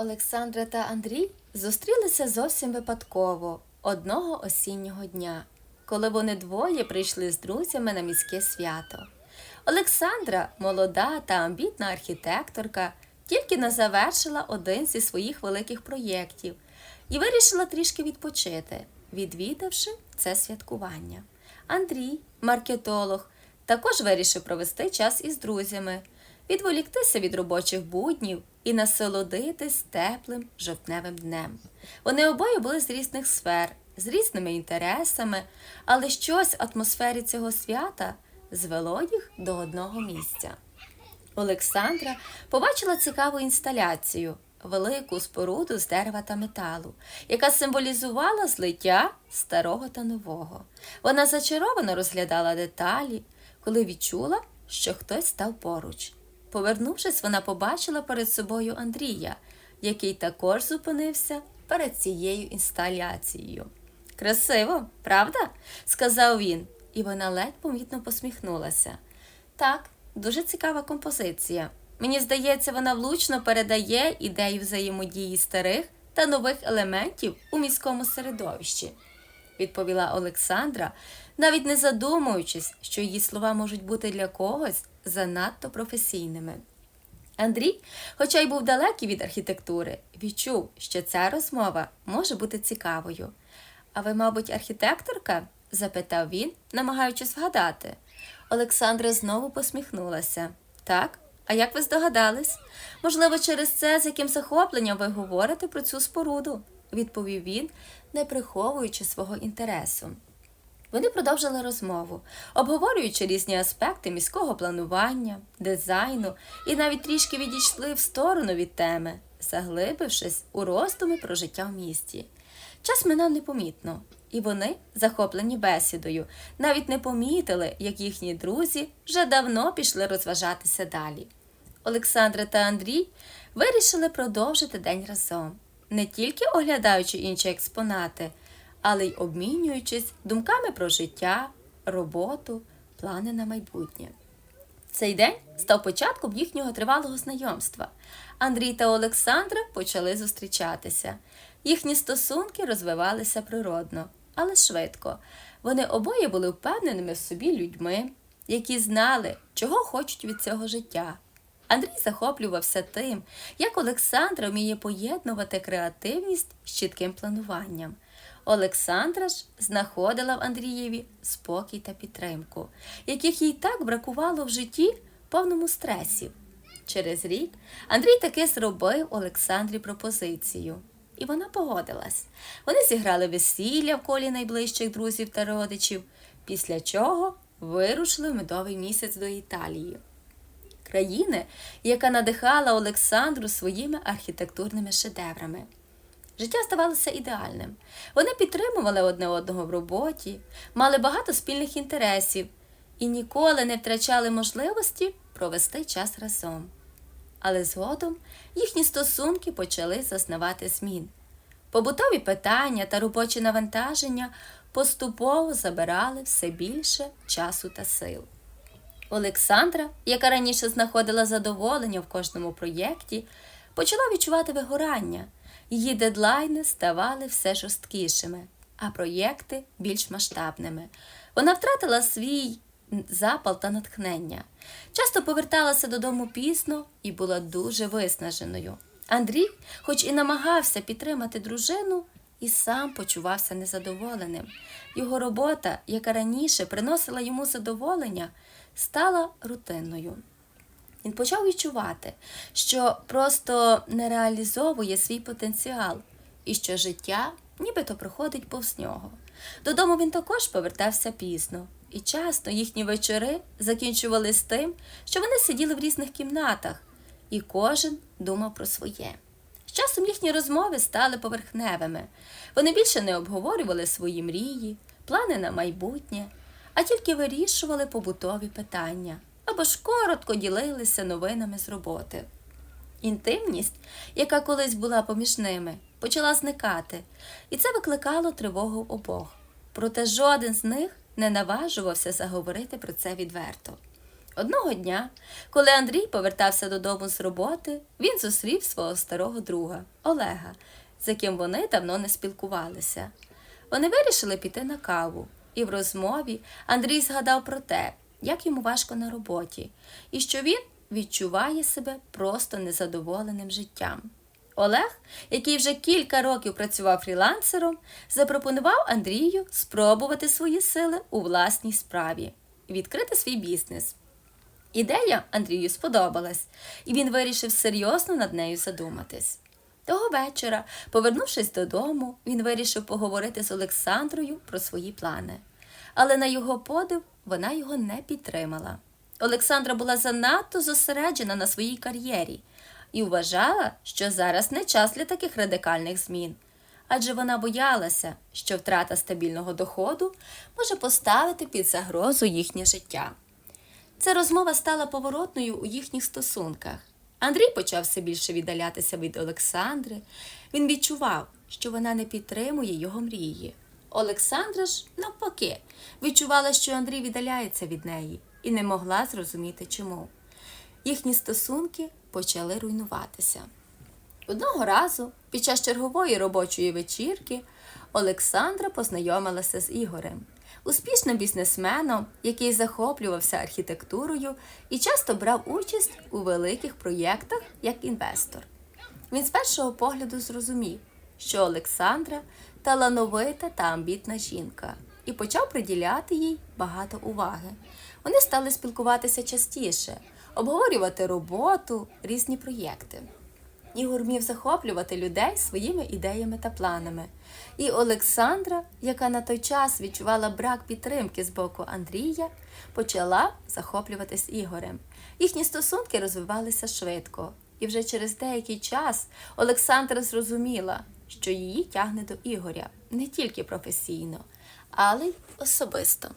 Олександра та Андрій зустрілися зовсім випадково одного осіннього дня, коли вони двоє прийшли з друзями на міське свято. Олександра, молода та амбітна архітекторка, тільки не завершила один зі своїх великих проєктів і вирішила трішки відпочити, відвідавши це святкування. Андрій, маркетолог, також вирішив провести час із друзями, відволіктися від робочих буднів і насолодитись теплим жовтневим днем. Вони обоє були з різних сфер, з різними інтересами, але щось в атмосфері цього свята звело їх до одного місця. Олександра побачила цікаву інсталяцію, велику споруду з дерева та металу, яка символізувала злиття старого та нового. Вона зачаровано розглядала деталі, коли відчула, що хтось став поруч. Повернувшись, вона побачила перед собою Андрія, який також зупинився перед цією інсталяцією. Красиво, правда? сказав він, і вона ледь помітно посміхнулася. Так, дуже цікава композиція. Мені здається, вона влучно передає ідею взаємодії старих та нових елементів у міському середовищі, відповіла Олександра, навіть не задумуючись, що її слова можуть бути для когось занадто професійними. Андрій, хоча й був далекий від архітектури, відчув, що ця розмова може бути цікавою. А ви, мабуть, архітекторка? запитав він, намагаючись вгадати. Олександра знову посміхнулася. Так, а як ви здогадались? Можливо, через це, з яким захопленням ви говорите про цю споруду, відповів він, не приховуючи свого інтересу. Вони продовжили розмову, обговорюючи різні аспекти міського планування, дизайну і навіть трішки відійшли в сторону від теми, заглибившись у роздуми про життя в місті. Час минав непомітно, і вони, захоплені бесідою, навіть не помітили, як їхні друзі вже давно пішли розважатися далі. Олександра та Андрій вирішили продовжити день разом, не тільки оглядаючи інші експонати, але й обмінюючись думками про життя, роботу, плани на майбутнє. Цей день став початком їхнього тривалого знайомства. Андрій та Олександра почали зустрічатися. Їхні стосунки розвивалися природно, але швидко. Вони обоє були впевненими в собі людьми, які знали, чого хочуть від цього життя. Андрій захоплювався тим, як Олександра вміє поєднувати креативність з чітким плануванням. Олександра ж знаходила в Андрієві спокій та підтримку, яких їй так бракувало в житті повному стресів. Через рік Андрій таки зробив Олександрі пропозицію, і вона погодилась. Вони зіграли весілля в колі найближчих друзів та родичів, після чого вирушили в медовий місяць до Італії. Країни, яка надихала Олександру своїми архітектурними шедеврами. Життя здавалося ідеальним. Вони підтримували одне одного в роботі, мали багато спільних інтересів і ніколи не втрачали можливості провести час разом. Але згодом їхні стосунки почали зазнавати змін. Побутові питання та робочі навантаження поступово забирали все більше часу та сил. Олександра, яка раніше знаходила задоволення в кожному проєкті, почала відчувати вигорання. Її дедлайни ставали все жорсткішими, а проєкти більш масштабними. Вона втратила свій запал та натхнення. Часто поверталася додому пізно і була дуже виснаженою. Андрій, хоч і намагався підтримати дружину, і сам почувався незадоволеним. Його робота, яка раніше приносила йому задоволення, стала рутинною. Він почав відчувати, що просто не реалізовує свій потенціал і що життя нібито проходить повз нього. Додому він також повертався пізно, і часто їхні вечори закінчувались тим, що вони сиділи в різних кімнатах, і кожен думав про своє. З часом їхні розмови стали поверхневими. Вони більше не обговорювали свої мрії, плани на майбутнє, а тільки вирішували побутові питання або ж коротко ділилися новинами з роботи. Інтимність, яка колись була поміж ними, почала зникати, і це викликало тривогу обох. Проте жоден з них не наважувався заговорити про це відверто. Одного дня, коли Андрій повертався додому з роботи, він зустрів свого старого друга Олега, з яким вони давно не спілкувалися. Вони вирішили піти на каву, і в розмові Андрій згадав про те, як йому важко на роботі, і що він відчуває себе просто незадоволеним життям. Олег, який вже кілька років працював фрілансером, запропонував Андрію спробувати свої сили у власній справі, відкрити свій бізнес. Ідея Андрію сподобалась, і він вирішив серйозно над нею задуматись. Того вечора, повернувшись додому, він вирішив поговорити з Олександрою про свої плани. Але на його подив вона його не підтримала. Олександра була занадто зосереджена на своїй кар'єрі і вважала, що зараз не час для таких радикальних змін. Адже вона боялася, що втрата стабільного доходу може поставити під загрозу їхнє життя. Ця розмова стала поворотною у їхніх стосунках. Андрій почав все більше віддалятися від Олександри. Він відчував, що вона не підтримує його мрії. Олександра ж, навпаки, відчувала, що Андрій віддаляється від неї і не могла зрозуміти чому. Їхні стосунки почали руйнуватися. Одного разу, під час чергової робочої вечірки, Олександра познайомилася з Ігорем, успішним бізнесменом, який захоплювався архітектурою і часто брав участь у великих проєктах як інвестор. Він з першого погляду зрозумів, що Олександра талановита та амбітна жінка, і почав приділяти їй багато уваги. Вони стали спілкуватися частіше, обговорювати роботу, різні проєкти. Ігор вмів захоплювати людей своїми ідеями та планами. І Олександра, яка на той час відчувала брак підтримки з боку Андрія, почала захоплюватись Ігорем. Їхні стосунки розвивалися швидко, і вже через деякий час Олександра зрозуміла, що її тягне до Ігоря не тільки професійно, але й особисто.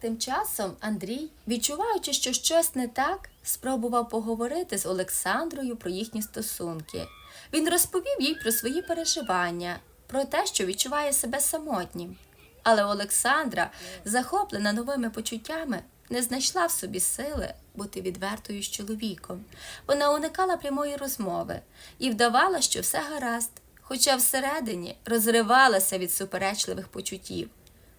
Тим часом Андрій, відчуваючи, що щось не так, спробував поговорити з Олександрою про їхні стосунки. Він розповів їй про свої переживання, про те, що відчуває себе самотнім. Але Олександра, захоплена новими почуттями, не знайшла в собі сили бути відвертою з чоловіком. Вона уникала прямої розмови і вдавала, що все гаразд, хоча всередині розривалася від суперечливих почуттів.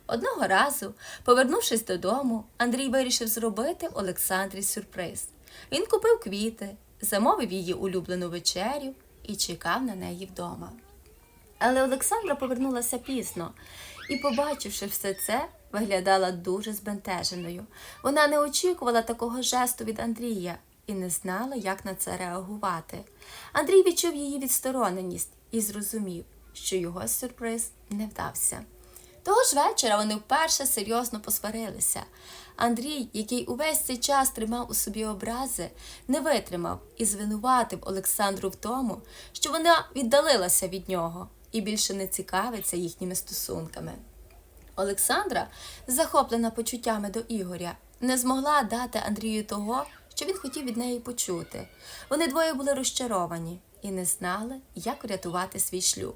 Одного разу, повернувшись додому, Андрій вирішив зробити Олександрі сюрприз. Він купив квіти, замовив її улюблену вечерю і чекав на неї вдома. Але Олександра повернулася пізно і, побачивши все це, виглядала дуже збентеженою. Вона не очікувала такого жесту від Андрія і не знала, як на це реагувати. Андрій відчув її відстороненість і зрозумів, що його сюрприз не вдався. Того ж вечора вони вперше серйозно посварилися. Андрій, який увесь цей час тримав у собі образи, не витримав і звинуватив Олександру в тому, що вона віддалилася від нього і більше не цікавиться їхніми стосунками. Олександра, захоплена почуттями до Ігоря, не змогла дати Андрію того, що він хотів від неї почути. Вони двоє були розчаровані і не знали, як врятувати свій шлюб.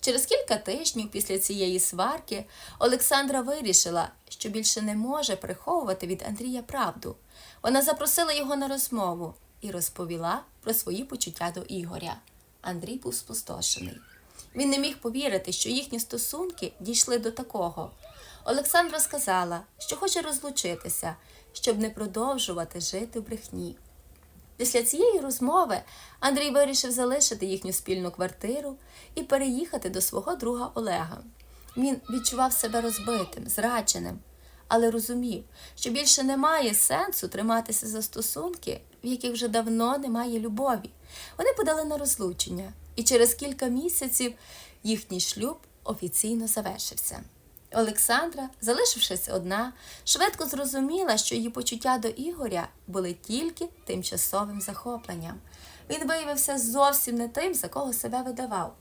Через кілька тижнів після цієї сварки Олександра вирішила, що більше не може приховувати від Андрія правду. Вона запросила його на розмову і розповіла про свої почуття до Ігоря. Андрій був спустошений. Він не міг повірити, що їхні стосунки дійшли до такого. Олександра сказала, що хоче розлучитися, щоб не продовжувати жити в брехні. Після цієї розмови Андрій вирішив залишити їхню спільну квартиру і переїхати до свого друга Олега. Він відчував себе розбитим, зрадженим, але розумів, що більше немає сенсу триматися за стосунки, в яких вже давно немає любові. Вони подали на розлучення, і через кілька місяців їхній шлюб офіційно завершився. Олександра, залишившись одна, швидко зрозуміла, що її почуття до Ігоря були тільки тимчасовим захопленням. Він виявився зовсім не тим, за кого себе видавав.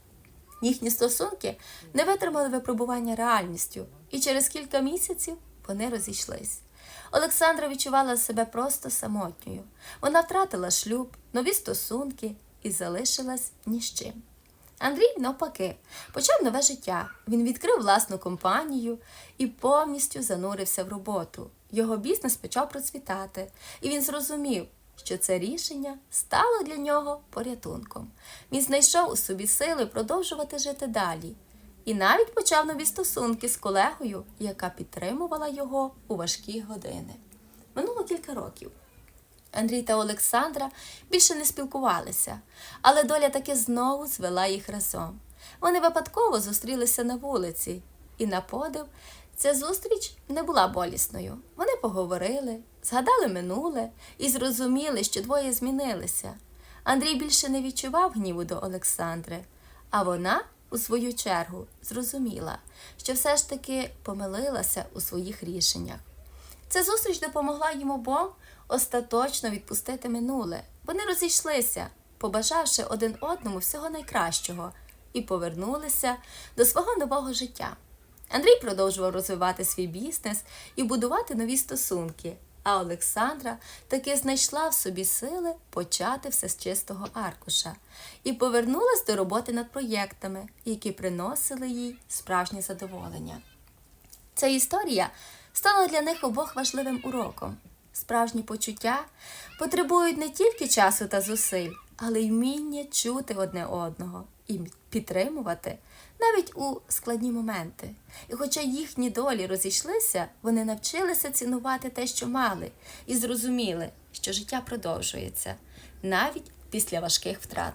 Їхні стосунки не витримали випробування реальністю, і через кілька місяців вони розійшлись. Олександра відчувала себе просто самотньою. Вона втратила шлюб, нові стосунки і залишилась ні з чим. Андрій, навпаки, почав нове життя. Він відкрив власну компанію і повністю занурився в роботу. Його бізнес почав процвітати, і він зрозумів, що це рішення стало для нього порятунком. Він знайшов у собі сили продовжувати жити далі. І навіть почав нові стосунки з колегою, яка підтримувала його у важкі години. Минуло кілька років. Андрій та Олександра більше не спілкувалися, але доля таки знову звела їх разом. Вони випадково зустрілися на вулиці, і на подив ця зустріч не була болісною. Вони поговорили, згадали минуле і зрозуміли, що двоє змінилися. Андрій більше не відчував гніву до Олександри, а вона, у свою чергу, зрозуміла, що все ж таки помилилася у своїх рішеннях. Ця зустріч допомогла їм обом остаточно відпустити минуле. Вони розійшлися, побажавши один одному всього найкращого, і повернулися до свого нового життя. Андрій продовжував розвивати свій бізнес і будувати нові стосунки. А Олександра таки знайшла в собі сили почати все з чистого аркуша і повернулась до роботи над проєктами, які приносили їй справжнє задоволення. Ця історія стала для них обох важливим уроком. Справжні почуття потребують не тільки часу та зусиль, але й вміння чути одне одного і підтримувати навіть у складні моменти. І хоча їхні долі розійшлися, вони навчилися цінувати те, що мали, і зрозуміли, що життя продовжується навіть після важких втрат.